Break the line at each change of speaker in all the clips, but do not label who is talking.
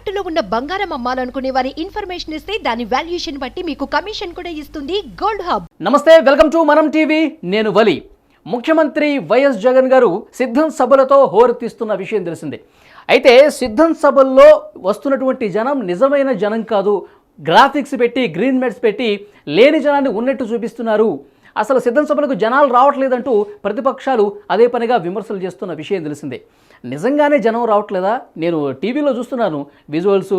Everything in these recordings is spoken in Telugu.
తాకట్టులో ఉన్న బంగారం అమ్మాలనుకునే వారి ఇన్ఫర్మేషన్ ఇస్తే దాని వాల్యుయేషన్ బట్టి మీకు కమిషన్ కూడా ఇస్తుంది గోల్డ్ హబ్.
నమస్తే వెల్కమ్ టు మనం టీవీ. నేను వలి. ముఖ్యమంత్రి వైఎస్ జగన్ గారు సిద్ధం సభలతో హోరెత్తిస్తున్న విషయం తెలిసిందే. అయితే సిద్ధం సభల్లో వస్తున్నటువంటి జనం నిజమైన జనం కాదు. గ్రాఫిక్స్ పెట్టి గ్రీన్ మెట్స్ పెట్టి లేని జనాన్ని ఉన్నట్టు చూపిస్తున్నారు. అసలు సిద్ధం సభలకు జనాలు రావట్లేదంటూ ప్రతిపక్షాలు అదే పనిగా విమర్శలు చేస్తున్న విషయం తెలిసిందే. నిజంగానే జనం రావట్లేదా? నేను టీవీలో చూస్తున్నాను విజువల్స్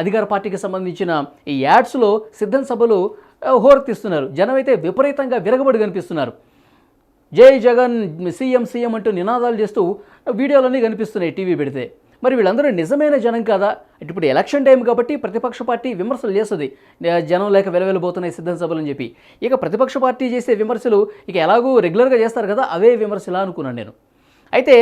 అధికార పార్టీకి సంబంధించిన ఈ యాడ్స్లో సిద్ధం సభలు హోరెత్తిస్తున్నారు. జనం అయితే విపరీతంగా విరగబడి కనిపిస్తున్నారు. జై జగన్ సీఎం సీఎం అంటూ నినాదాలు చేస్తూ వీడియోలన్నీ కనిపిస్తున్నాయి టీవీ పెడితే. మరి వీళ్ళందరూ నిజమైన జనం కాదా? ఇప్పుడు ఎలక్షన్ టైం కాబట్టి ప్రతిపక్ష పార్టీ విమర్శలు చేస్తుంది. జనం లేక వెలవెలబోతున్నాయి సిద్ధం సభలు అని చెప్పి. ఇక ప్రతిపక్ష పార్టీ చేసే విమర్శలు ఇక ఎలాగూ రెగ్యులర్గా చేస్తారు కదా అవే విమర్శలా అనుకున్నాను నేను. అయితే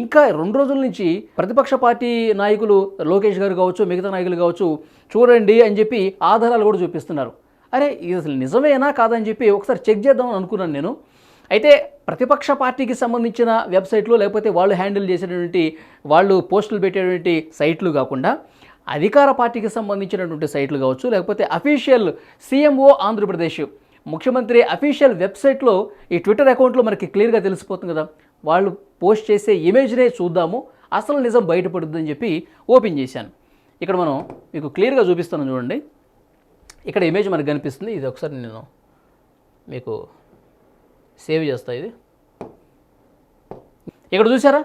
ఇంకా రెండు రోజుల నుంచి ప్రతిపక్ష పార్టీ నాయకులు లోకేష్ గారు కావచ్చు మిగతా నాయకులు కావచ్చు చూడండి అని చెప్పి ఆధారాలు కూడా చూపిస్తున్నారు. అరే ఇది అసలు నిజమేనా కాదని చెప్పి ఒకసారి చెక్ చేద్దామని అనుకున్నాను నేను. అయితే ప్రతిపక్ష పార్టీకి సంబంధించిన వెబ్సైట్లు లేకపోతే వాళ్ళు హ్యాండిల్ చేసేటువంటి వాళ్ళు పోస్టులు పెట్టేటువంటి సైట్లు కాకుండా అధికార పార్టీకి సంబంధించినటువంటి సైట్లు కావచ్చు లేకపోతే అఫీషియల్ సీఎంఓ ఆంధ్రప్రదేశ్. ముఖ్యమంత్రి అఫీషియల్ వెబ్సైట్లో ఈ ట్విట్టర్ అకౌంట్లో మనకి క్లియర్గా తెలిసిపోతుంది కదా. వాళ్ళు పోస్ట్ చేసే ఇమేజ్నే చూద్దాము. అసలు నిజం బయటపడుద్దని చెప్పి ఓపెన్ చేశాను. ఇక్కడ మనం మీకు క్లియర్గా చూపిస్తాను చూడండి. ఇక్కడ ఇమేజ్ మనకు కనిపిస్తుంది. ఇది ఒకసారి నేను మీకు సేవ్ చేస్తా ఇది. ఇక్కడ చూసారా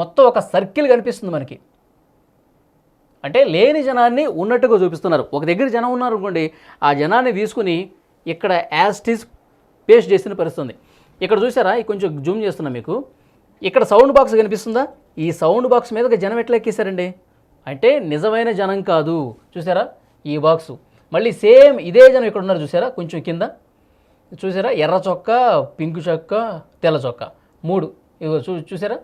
మొత్తం ఒక సర్కిల్ కనిపిస్తుంది మనకి. అంటే లేని జనాన్ని ఉన్నట్టుగా చూపిస్తున్నారు. ఒక దగ్గర జనం ఉన్నారు అనుకోండి ఆ జనాన్ని తీసుకుని ఇక్కడ యాస్టిస్ పేస్ట్ చేసిన పరిస్థితుంది ఇక్కడ చూసారా కొంచెం జూమ్ చేస్తున్నా మీకు. ఇక్కడ సౌండ్ బాక్స్ కనిపిస్తుందా? ఈ సౌండ్ బాక్స్ మీద జనం ఎట్లా ఎక్కేశారండి? అంటే నిజమైన జనం కాదు. చూసారా ఈ బాక్సు. మళ్ళీ సేమ్ ఇదే జనం ఇక్కడ ఉన్నారు చూసారా కొంచెం కింద. చూసారా ఎర్ర చొక్క పింక్ చొక్క తెల్ల చొక్క. మూడు. ఇగో చూ చూసారా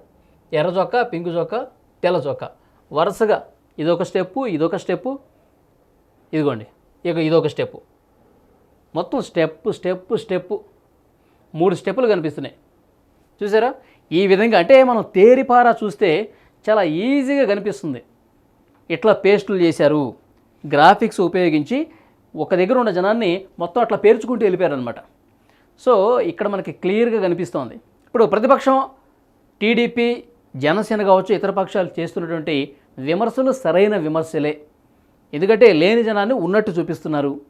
ఎర్ర చొక్క పింక్ చొక్క తెల్ల చొక్క. వరుసగా ఇదొక స్టెప్పు ఇదొక స్టెప్పు. ఇదిగోండి. ఇక ఇదొక స్టెప్పు. మొత్తం స్టెప్ స్టెప్ స్టెప్పు. మూడు స్టెప్పులు కనిపిస్తున్నాయి. చూసారా? ఈ విధంగా అంటే మనం తేరిపారా చూస్తే చాలా ఈజీగా కనిపిస్తుంది. ఇట్లా పేస్టులు చేశారు? గ్రాఫిక్స్ ఉపయోగించి ఒక దగ్గర ఉన్న జనాన్ని మొత్తం అట్లా పేర్చుకుంటూ వెళ్ళిపోయారనమాట సో ఇక్కడ మనకి క్లియర్గా కనిపిస్తోంది. ఇప్పుడు ప్రతిపక్షం టీడీపీ జనసేన కావచ్చు ఇతర పక్షాలు చేస్తున్నటువంటి విమర్శలు సరైన విమర్శలే. ఎందుకంటే లేని జనాన్ని ఉన్నట్టు చూపిస్తున్నారు.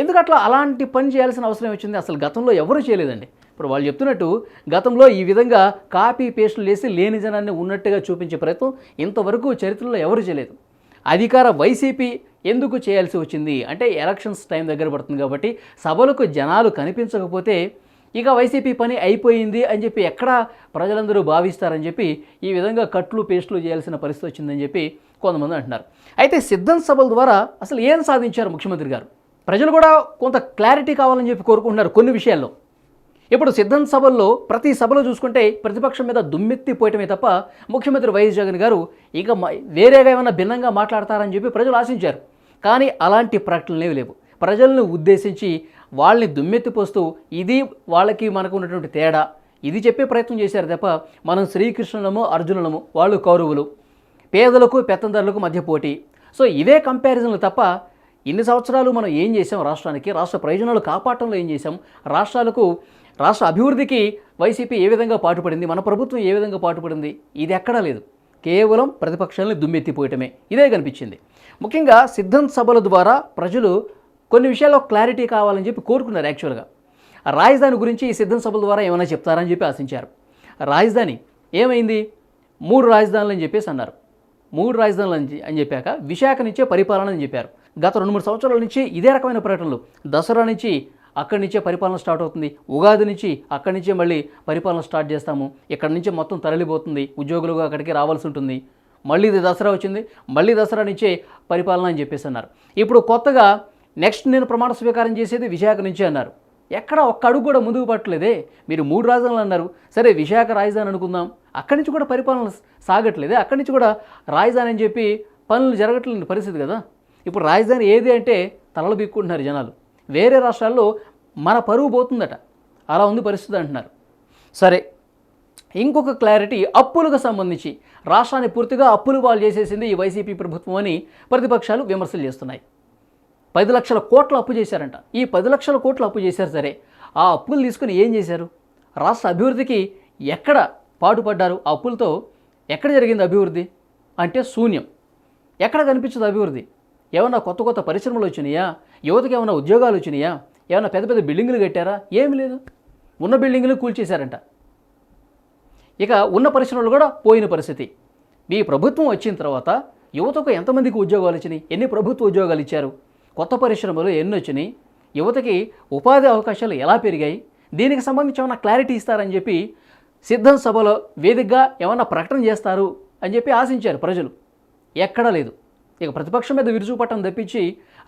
ఎందుకు అట్లా అలాంటి పని చేయాల్సిన అవసరం వచ్చింది? అసలు గతంలో ఎవరూ చేయలేదండి. ఇప్పుడు వాళ్ళు చెప్తున్నట్టు గతంలో ఈ విధంగా కాపీ పేస్టులు వేసి లేని జనాన్ని ఉన్నట్టుగా చూపించే ప్రయత్నం ఇంతవరకు చరిత్రలో ఎవరు చేయలేదు. అధికార వైసీపీ ఎందుకు చేయాల్సి వచ్చింది? అంటే ఎలక్షన్స్ టైం దగ్గర పడుతుంది కాబట్టి సభలకు జనాలు కనిపించకపోతే ఇక వైసీపీ పని అయిపోయింది అని చెప్పి ఎక్కడ ప్రజలందరూ భావిస్తారని చెప్పి ఈ విధంగా కట్లు పేస్టులు చేయాల్సిన పరిస్థితి వచ్చిందని చెప్పి కొంతమంది అంటున్నారు. అయితే సిద్ధం సభల ద్వారా అసలు ఏం సాధించారు ముఖ్యమంత్రి గారు? ప్రజలు కూడా కొంత క్లారిటీ కావాలని చెప్పి కోరుకుంటున్నారు కొన్ని విషయాల్లో. ఇప్పుడు సిద్ధం సభల్లో ప్రతి సభలో చూసుకుంటే ప్రతిపక్షం మీద దుమ్మెత్తి పోయటమే తప్ప ముఖ్యమంత్రి వైఎస్ జగన్ గారు ఇక వేరేగా ఏమైనా భిన్నంగా మాట్లాడతారని చెప్పి ప్రజలు ఆశించారు. కానీ అలాంటి ప్రకటనలు లేవు. ప్రజలను ఉద్దేశించి వాళ్ళని దుమ్మెత్తిపోస్తూ ఇది వాళ్ళకి మనకు ఉన్నటువంటి తేడా ఇది చెప్పే ప్రయత్నం చేశారు తప్ప మనం శ్రీకృష్ణులము అర్జునులము వాళ్ళు కౌరవులు పేదలకు పెత్తందారులకు మధ్య పోటీ. సో ఇవే కంపారిజన్లు తప్ప ఇన్ని సంవత్సరాలు మనం ఏం చేసాం రాష్ట్రానికి? రాష్ట్ర ప్రయోజనాలు కాపాడటంలో ఏం చేసాం రాష్ట్రాలకు రాష్ట్ర అభివృద్ధికి వైసీపీ ఏ విధంగా పాటుపడింది? మన ప్రభుత్వం ఏ విధంగా పాటుపడింది? ఇది ఎక్కడా లేదు. కేవలం ప్రతిపక్షాలను దుమ్మెత్తిపోయటమే. ఇదే కనిపించింది. ముఖ్యంగా సిద్ధం సభల ద్వారా ప్రజలు కొన్ని విషయాల్లో క్లారిటీ కావాలని చెప్పి కోరుకున్నారు యాక్చువల్గా. రాజధాని గురించి ఈ సిద్ధం సభల ద్వారా ఏమైనా చెప్తారని చెప్పి ఆశించారు. రాజధాని ఏమైంది? మూడు రాజధానులు అని చెప్పేసి అన్నారు. మూడు రాజధానులు అని అని చెప్పాక విశాఖ నుంచే పరిపాలన అని చెప్పారు. గత రెండు మూడు సంవత్సరాల నుంచి ఇదే రకమైన పర్యటనలు. దసరా నుంచి అక్కడి నుంచే పరిపాలన స్టార్ట్ అవుతుంది. ఉగాది నుంచి అక్కడి నుంచే మళ్ళీ పరిపాలన స్టార్ట్ చేస్తాము. ఇక్కడి నుంచి మొత్తం తరలిపోతుంది. ఉద్యోగులుగా అక్కడికి రావాల్సి ఉంటుంది. మళ్ళీ ఇది దసరా వచ్చింది. మళ్ళీ దసరా నుంచే పరిపాలన అని చెప్పేసి అన్నారు. ఇప్పుడు కొత్తగా నెక్స్ట్ నేను ప్రమాణ స్వీకారం చేసేది విశాఖ నుంచే అన్నారు. ఎక్కడ ఒక్క అడుగు కూడా ముందుకు పట్టలేదే. మీరు మూడు రాజధానులు అన్నారు. సరే విశాఖ రాజధాని అనుకుందాం. అక్కడి నుంచి కూడా పరిపాలన సాగట్లేదే. అక్కడి నుంచి కూడా రాజధాని అని చెప్పి పనులు జరగట్లేని పరిస్థితి కదా. ఇప్పుడు రాజధాని ఏది అంటే తలలు బిక్కుంటున్నారు జనాలు. వేరే రాష్ట్రాల్లో మన పరువు పోతుందట. అలా ఉంది పరిస్థితి అంటున్నారు. సరే ఇంకొక క్లారిటీ అప్పులకు సంబంధించి. రాష్ట్రాన్ని పూర్తిగా అప్పులు పాలు చేసేసింది ఈ వైసీపీ ప్రభుత్వం అని ప్రతిపక్షాలు విమర్శలు చేస్తున్నాయి. పది లక్షల కోట్ల అప్పు చేశారంట. ఈ పది లక్షల కోట్ల అప్పు చేశారు సరే ఆ అప్పులు తీసుకుని ఏం చేశారు? రాష్ట్ర అభివృద్ధికి ఎక్కడ పాటుపడ్డారు? ఆ అప్పులతో ఎక్కడ జరిగింది అభివృద్ధి? అంటే శూన్యం. ఎక్కడ కనిపించదు అభివృద్ధి? ఏమైనా కొత్త కొత్త పరిశ్రమలు వచ్చినాయా? యువతకి ఏమైనా ఉద్యోగాలు వచ్చినాయా? ఏమైనా పెద్ద పెద్ద బిల్డింగులు కట్టారా? ఏమీ లేదు. ఉన్న బిల్డింగులు కూల్చేశారంట. ఇక ఉన్న పరిశ్రమలు కూడా పోయిన పరిస్థితి. మీ ప్రభుత్వం వచ్చిన తర్వాత యువతకు ఎంతమందికి ఉద్యోగాలు వచ్చినాయి? ఎన్ని ప్రభుత్వ ఉద్యోగాలు ఇచ్చారు? కొత్త పరిశ్రమలు ఎన్ని వచ్చినాయి? యువతకి ఉపాధి అవకాశాలు ఎలా పెరిగాయి? దీనికి సంబంధించి ఏమైనా క్లారిటీ ఇస్తారని చెప్పి సిద్ధం సభలో వేదికగా ఏమైనా ప్రకటన చేస్తారు అని చెప్పి ఆశించారు ప్రజలు. ఎక్కడా లేదు. ఇక ప్రతిపక్షం మీద విరుచుకుపట్టం తప్పించి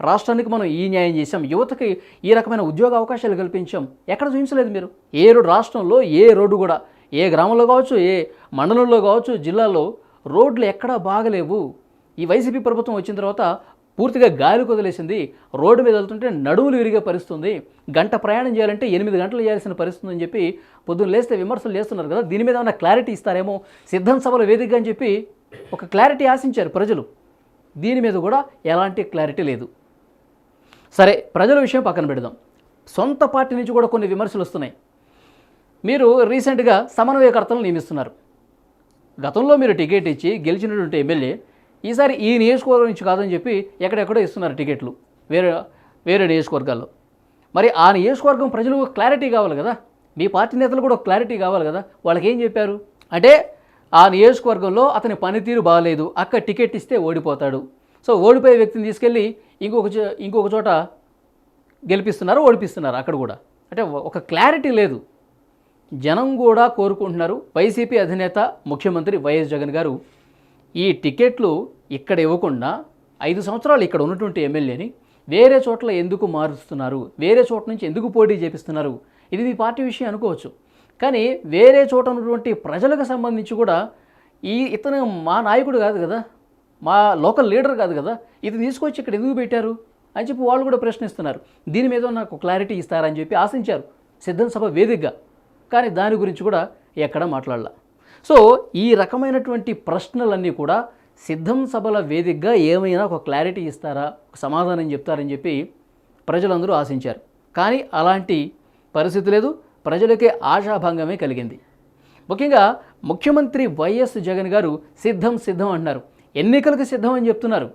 రాష్ట్రానికి మనం ఈ న్యాయం చేసాం యువతకి ఈ రకమైన ఉద్యోగ అవకాశాలు కల్పించాం. ఎక్కడ చూపించలేదు మీరు. ఏ రోడ్డు రాష్ట్రంలో ఏ రోడ్డు కూడా ఏ గ్రామంలో కావచ్చు ఏ మండలంలో కావచ్చు జిల్లాలో రోడ్లు ఎక్కడా బాగలేవు. ఈ వైసీపీ ప్రభుత్వం వచ్చిన తర్వాత పూర్తిగా గాలి కుదిలేసింది రోడ్డు మీద వెళ్తుంటే నడువులు విరిగే పరిస్థితుంది. గంట ప్రయాణం చేయాలంటే ఎనిమిది గంటలు చేయాల్సిన పరిస్థితి అని చెప్పి పొద్దున్న లేస్తే విమర్శలు చేస్తున్నారు కదా. దీని మీద ఏమైనా క్లారిటీ ఇస్తారేమో సిద్ధం సభల వేదికగా అని చెప్పి ఒక క్లారిటీ ఆశించారు ప్రజలు. దీని మీద కూడా ఎలాంటి క్లారిటీ లేదు. సరే ప్రజల విషయం పక్కన పెడదాం. సొంత పార్టీ నుంచి కూడా కొన్ని విమర్శలు వస్తున్నాయి. మీరు రీసెంట్గా సమన్వయకర్తలను నియమిస్తున్నారు. గతంలో మీరు టికెట్ ఇచ్చి గెలిచినటువంటి ఎమ్మెల్యే ఈసారి ఈ నియోజకవర్గం నుంచి కాదని చెప్పి ఎక్కడెక్కడో ఇస్తున్నారు టికెట్లు. వేరే వేరే నియోజకవర్గాల్లో. మరి ఆ నియోజకవర్గం ప్రజలకు క్లారిటీ కావాలి కదా? మీ పార్టీ నేతలు కూడా క్లారిటీ కావాలి కదా? వాళ్ళకి ఏం చెప్పారు? అంటే ఆ నియోజకవర్గంలో అతని పనితీరు బాగాలేదు అక్కడ టికెట్ ఇస్తే ఓడిపోతాడు. సో ఓడిపోయే వ్యక్తిని తీసుకెళ్ళి ఇంకొక ఇంకొక చోట గెలిపిస్తున్నారు ఓడిపిస్తున్నారు అక్కడ కూడా. అంటే ఒక క్లారిటీ లేదు. జనం కూడా కోరుకుంటున్నారు. వైసీపీ అధినేత ముఖ్యమంత్రి వైఎస్ జగన్ గారు ఈ టికెట్లు ఇక్కడ ఇవ్వకుండా ఐదు సంవత్సరాలు ఇక్కడ ఉన్నటువంటి ఎమ్మెల్యేని వేరే చోట్ల ఎందుకు మారుస్తున్నారు? వేరే చోట నుంచి ఎందుకు పోటీ చేపిస్తున్నారు? ఇది మీ పార్టీ విషయం అనుకోవచ్చు. కానీ వేరే చోట ఉన్నటువంటి ప్రజలకు సంబంధించి కూడా ఈ ఇతను మా నాయకుడు కాదు కదా మా లోకల్ లీడర్ కాదు కదా ఇది తీసుకొచ్చి ఇక్కడ ఎందుకు పెట్టారు అని చెప్పి వాళ్ళు కూడా ప్రశ్నిస్తున్నారు. దీని మీద నాకు క్లారిటీ ఇస్తారని చెప్పి ఆశించారు సిద్ధం సభ వేదికగా. కానీ దాని గురించి కూడా ఎక్కడా మాట్లాడాల. సో ఈ రకమైనటువంటి ప్రశ్నలన్నీ కూడా సిద్ధం సభల వేదికగా ఏమైనా ఒక క్లారిటీ ఇస్తారా ఒక సమాధానం చెప్తారని చెప్పి ప్రజలందరూ ఆశించారు. కానీ అలాంటి పరిస్థితి లేదు. ప్రజలకే ఆశాభంగమే కలిగింది. ముఖ్యంగా ముఖ్యమంత్రి వైఎస్ జగన్ గారు సిద్ధం సిద్ధం అంటున్నారు. ఎన్నికలకు సిద్ధం అని చెప్తున్నారు.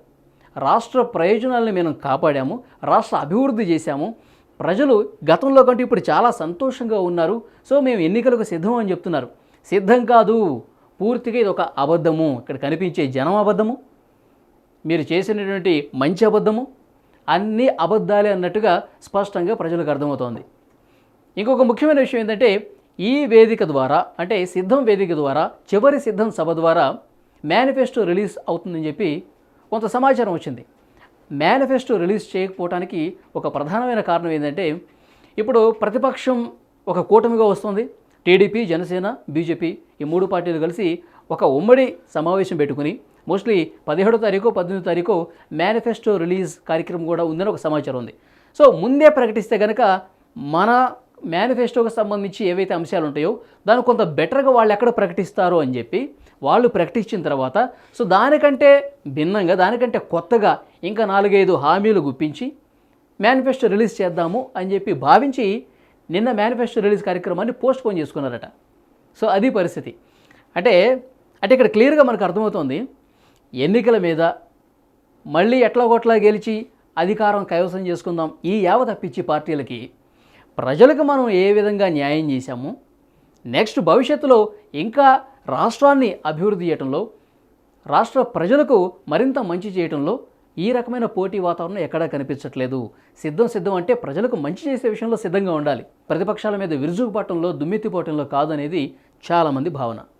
రాష్ట్ర ప్రయోజనాలను మేము కాపాడాము రాష్ట్ర అభివృద్ధి చేశాము. ప్రజలు గతంలో కంటే ఇప్పుడు చాలా సంతోషంగా ఉన్నారు. సో మేము ఎన్నికలకు సిద్ధం అని చెప్తున్నారు. సిద్ధం కాదు. పూర్తిగా ఇది ఒక అబద్ధము. ఇక్కడ కనిపించే జనం అబద్ధము. మీరు చేసినటువంటి మంచి అబద్ధము. అన్ని అబద్ధాలే అన్నట్టుగా స్పష్టంగా ప్రజలకు అర్థమవుతోంది. ఇంకొక ముఖ్యమైన విషయం ఏంటంటే ఈ వేదిక ద్వారా అంటే సిద్ధం వేదిక ద్వారా చివరి సిద్ధం సభ ద్వారా మేనిఫెస్టో రిలీజ్ అవుతుందని చెప్పి కొంత సమాచారం వచ్చింది. మేనిఫెస్టో రిలీజ్ చేయకపోవడానికి ఒక ప్రధానమైన కారణం ఏంటంటే ఇప్పుడు ప్రతిపక్షం ఒక కూటమిగా వస్తుంది. టీడీపీ జనసేన బీజేపీ ఈ మూడు పార్టీలు కలిసి ఒక ఉమ్మడి సమావేశం పెట్టుకుని మోస్ట్లీ పదిహేడో తారీఖు పద్దెనిమిదో తారీఖు మేనిఫెస్టో రిలీజ్ కార్యక్రమం కూడా ఉందని ఒక సమాచారం ఉంది. సో ముందే ప్రకటిస్తే కనుక మన మేనిఫెస్టోకి సంబంధించి ఏవైతే అంశాలు ఉంటాయో దాన్ని కొంత బెటర్గా వాళ్ళు ఎక్కడ ప్రకటిస్తారు అని చెప్పి వాళ్ళు ప్రకటించిన తర్వాత సో దానికంటే భిన్నంగా దానికంటే కొత్తగా ఇంకా నాలుగైదు హామీలు గుప్పించి మేనిఫెస్టో రిలీజ్ చేద్దాము అని చెప్పి భావించి నిన్న మేనిఫెస్టో రిలీజ్ కార్యక్రమాన్ని పోస్ట్ పోన్ చేసుకున్నారట. సో అది పరిస్థితి. అంటే అంటే ఇక్కడ క్లియర్గా మనకు అర్థమవుతోంది ఎన్నికల మీద మళ్ళీ ఎట్లా కొట్లా గెలిచి అధికారం కైవసం చేసుకుందాం ఈ యావ తప్పించి పార్టీలకి ప్రజలకు మనం ఏ విధంగా న్యాయం చేశాము నెక్స్ట్ భవిష్యత్తులో ఇంకా రాష్ట్రాన్ని అభివృద్ధి చేయటంలో రాష్ట్ర ప్రజలకు మరింత మంచి చేయటంలో ఈ రకమైన పోటీ వాతావరణం ఎక్కడా కనిపించట్లేదు. సిద్ధం సిద్ధం అంటే ప్రజలకు మంచి చేసే విషయంలో సిద్ధంగా ఉండాలి. ప్రతిపక్షాల మీద విరుజుకుపట్టంలో దుమ్మెత్తిపోవటంలో కాదు అనేది చాలామంది భావన.